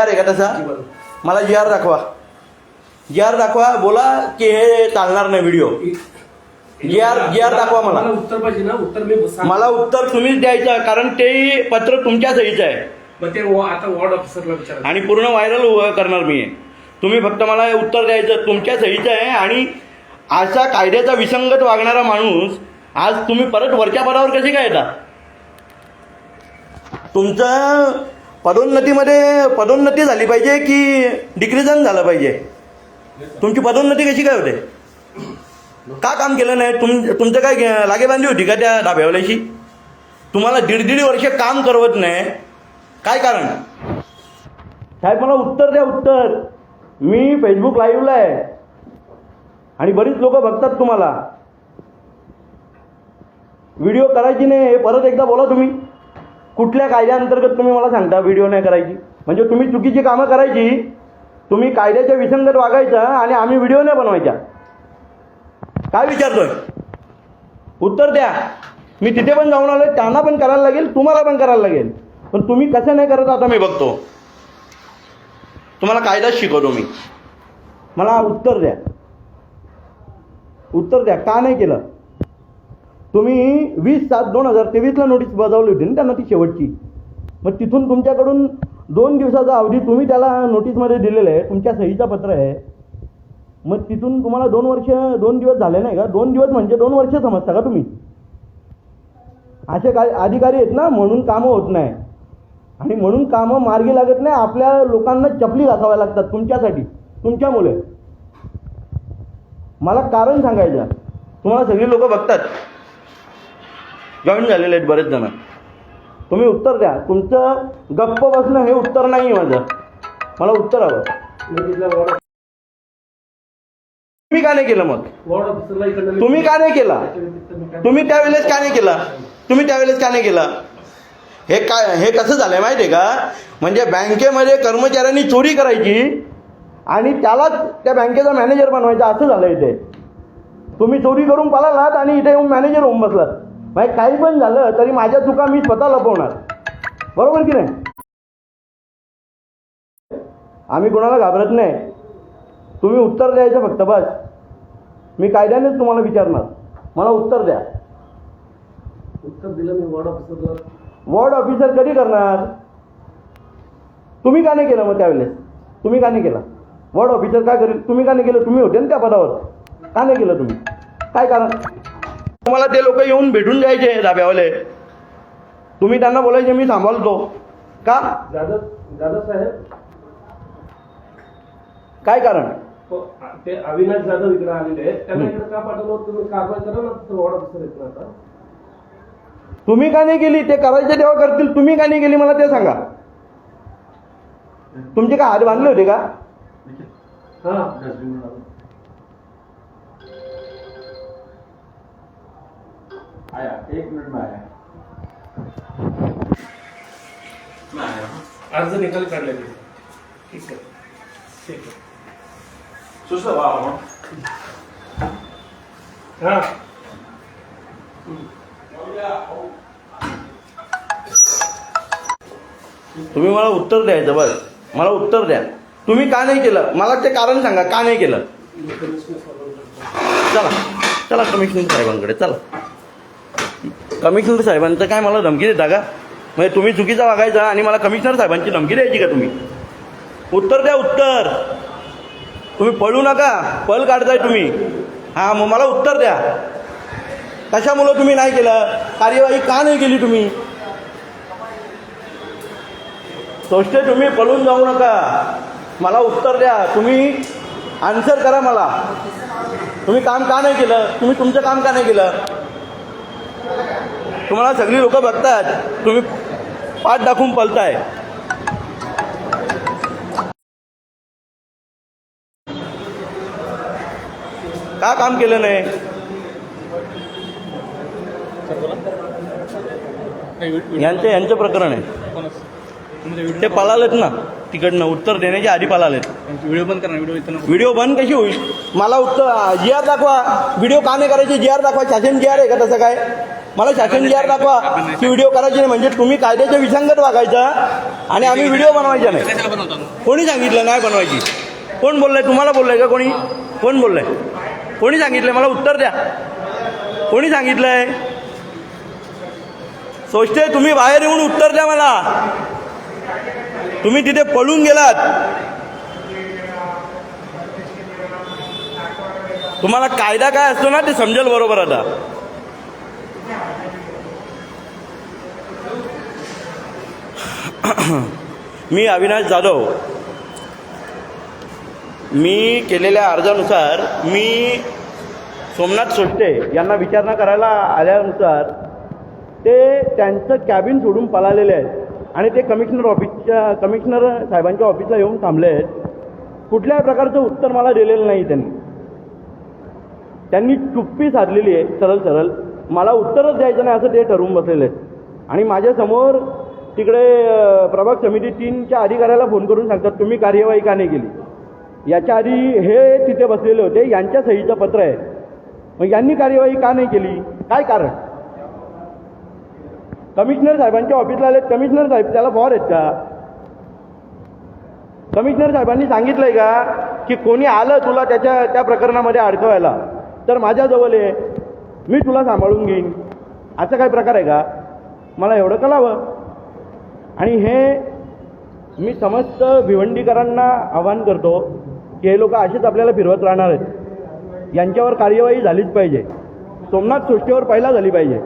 R आहे का तसा? मला जी आर दाखवा. जी आर दाखवा बोला की हे चालणार नाही video G R G R दाखवा मला. उत्तर पाहिजे ना? उत्तर मी मला उत्तर तुम्हीच द्यायचं कारण ते पत्र तुमच्या सहीचं आहे. मग ते वा- आता वॉर्ड ऑफिसरला विचारा आणि पूर्ण व्हायरल करणार मी. तुम्ही फक्त मला उत्तर द्यायचं तुमच्या सहीचं आहे. आणि अशा कायद्याचा विसंगत वागणारा माणूस आज तुम्ही परत वरच्या पदावर कसे काय येता? तुमचं पदोन्नतीमध्ये पदोन्नती झाली पाहिजे की डिग्रीजन झालं पाहिजे? तुमची पदोन्नती कशी काय होते? का काम केलं नाही? तुम तुमचं काय लागेबांधी होती का त्या डाब्यावाल्याशी तुम्हाला दीड दीड वर्ष काम करवत नाही. काय कारण? साहेब मला उत्तर द्या उत्तर. मी फेसबुक लाईव्हला आहे. आणि बरीच लोक बघतात तुम्हाला. व्हिडिओ करायची नाही हे परत एकदा बोला तुम्ही. कुठल्या कायद्याअंतर्गत तुम्ही मला सांगता व्हिडिओ नाही करायची? म्हणजे तुम्ही चुकीची कामं करायची तुम्ही कायद्याच्या विसंगत वागायचा आणि आम्ही व्हिडिओ नाही बनवायच्या. काय विचारतोय? उत्तर द्या. मी तिथे पण जाऊन आलोय त्यांना पण करायला लागेल तुम्हाला पण करायला लागेल. पण तुम्ही कसं नाही करत आता मी बघतो. तुम्हाला कायदाच शिकवतो मी. मला उत्तर द्या. उत्तर द्या. का नाही केलं? तुम्ही वीस सात दोन हजार तेवीसला नोटीस बजावली होती ना त्यांना ती शेवटची. मग तिथून तुमच्याकडून दोन दिवसाचा अवधी तुम्ही त्याला नोटीसमध्ये दिलेलं आहे. तुमच्या सहीचा पत्र आहे. मग तिथून तुम्हाला दोन वर्ष दोन दिवस झाले नाही का? दोन दिवस म्हणजे दोन वर्ष समजता का तुम्ही? असे काय अधिकारी आहेत ना म्हणून कामं होत नाही. आणि म्हणून कामं मार्गी लागत नाही. आपल्या लोकांना चपली घासाव्या लागतात तुमच्यासाठी तुमच्यामुळे. मला कारण सांगायचं तुम्हाला सगळी लोक बघतात. जॉईन झालेले आहेत बरेच जण. तुम्ही उत्तर द्या. तुमचं गप्प बसणं हे उत्तर नाही आहे माझं. मला उत्तर हवं. तुम्ही का नाही केलं मग? तुम्ही का नाही केला? तुम्ही त्यावेळेस का नाही केला? तुम्ही त्यावेळेस का नाही केला? हे काय हे कसं झालंय माहिती आहे का? म्हणजे बँकेमध्ये कर्मचाऱ्यांनी चोरी करायची आणि त्यालाच त्या बँकेचा मॅनेजर बनवायचा. असं झालं इथे. तुम्ही चोरी करून पळालात आणि इथे येऊन मॅनेजर होऊन बसलात. म्हणजे काही पण झालं तरी माझ्या चुका मी स्वतः लपवणार. बरोबर की नाही? आम्ही कोणाला घाबरत नाही. तुम्ही उत्तर द्यायचं फक्त बस. मी कायद्यानेच तुम्हाला विचारणार. मला उत्तर द्या. उत्तर दिलं मी वॉर्ड ऑफिसरला वॉर्ड ऑफिसर कधी करणार? तुम्ही का नाही केलं मग त्यावेळेस? तुम्ही का नाही केला? वॉर्ड ऑफिसर काय करेल? तुम्ही का नाही केलं? तुम्ही होते ना त्या पदावर. का नाही केलं तुम्ही? काय कारण? तुम्हाला ते लोक येऊन भेटून जायचे धाब्यावाले. तुम्ही त्यांना बोलायचे मी सांभाळतो का? साहेब. काय कारण? तो- ते अविनाश जाधव इकडे आलेले आहेत. त्यांना इकडे का पाठवलं? तुम्ही कारवाई करा ना आता. तुम्ही का नाही केली ते करायचे तेव्हा करतील. तुम्ही का नाही केली मला ते सांगा. तुमचे काय हात बांधले होते का? हा. आया एक मिनट में आया। मैं आया हूँ। अर्ज निकाल काढले मी ठीक आहे ठीक सुस्त वाह हूँ। हा। तुम्ही मला उत्तर द्यायचं बस. मला उत्तर द्या. तुम्ही का नाही केलं? मला ते कारण सांगा का नाही केलं? चला चला कमिशनर साहेबांकडे चला. कमिशनर साहेबांचं काय मला धमकी देता का? म्हणजे तुम्ही चुकीचा वागायचा आणि मला कमिशनर साहेबांची धमकी द्यायची का तुम्ही? उत्तर द्या उत्तर. तुम्ही पळू नका. पल काढताय तुम्ही. हां मग मला उत्तर द्या. कशामुळं तुम्ही नाही केलं? कार्यवाही का नाही केली तुम्ही? सोष्टे तुम्ही पळून जाऊ नका. मला उत्तर द्या. तुम्ही आन्सर करा मला. तुम्ही काम का नाही केलं? तुम्ही तुमचं काम का नाही केलं? तुम्हाला सगळी लोक बघतात. तुम्ही पाठ दाखवून पलताय का काम केलं नाही? यांचं यांचं प्रकरण आहे. ते पळालेत ना. तिकडनं उत्तर देण्याच्या आधी पळालेत. व्हिडिओ बंद करा व्हिडिओ. व्हिडिओ बंद कशी होईल? मला उत्तर जी आर दाखवा. व्हिडिओ का नाही करायचे? जी आर दाखवा. शासन जी आर आहे का तसं काय? मला शासन जी आर दाखवा. की व्हिडिओ करायची नाही म्हणजे तुम्ही कायद्याच्या विसंगत वागायचा आणि आम्ही व्हिडिओ बनवायचा नाही? कोणी सांगितलं नाही बनवायची? कोण बोललंय? तुम्हाला बोललंय का कोणी? कोण बोललंय? कोणी सांगितलंय? मला उत्तर द्या. कोणी सांगितलंय? सोचते तुम्ही बाहेर येऊन उत्तर द्या मला. तुम्ही तिथे पळून गेलात. तुम्हाला कायदा काय असतो ना ते समजेल बरोबर आता. मी अविनाश जाधव. मी केलेल्या अर्जानुसार मी सोमनाथ सोडते यांना विचारणा करायला आल्यानुसार ते त्यांचं कॅबिन सोडून पळालेले आहेत आणि ते कमिशनर ऑफिसच्या कमिशनर साहेबांच्या ऑफिसला येऊन थांबले आहेत. कुठल्याही प्रकारचं उत्तर मला दिलेलं नाही त्यांनी. त्यांनी चुप्पी साधलेली आहे सरळ सरळ. मला उत्तरच द्यायचं नाही असं ते ठरवून बसलेले आहेत. आणि माझ्यासमोर तिकडे प्रभाग समिती तीनच्या अधिकाऱ्याला फोन करून सांगतात तुम्ही कार्यवाही का नाही केली? याच्या आधी हे तिथे बसलेले होते यांच्या सहीचं पत्र आहे. मग यांनी कार्यवाही का नाही केली? काय कारण? कमिशनर साहेबांच्या ऑफिसला आले कमिशनर साहेब त्याला फॉर आहेत का? कमिशनर साहेबांनी सांगितलंय का की कोणी आलं तुला त्याच्या त्या प्रकरणामध्ये अडकवायला? तर माझ्याजवळ आहे मी तुला सांभाळून घेईन. असा काय प्रकार आहे का? मला एवढं कळावं. आणि हे मी समस्त भिवंडीकरांना आवाहन करतो की हे लोक असेच आपल्याला फिरवत राहणार आहेत. यांच्यावर कार्यवाही झालीच पाहिजे. सोमनाथ सृष्टीवर पहिला झाली पाहिजे.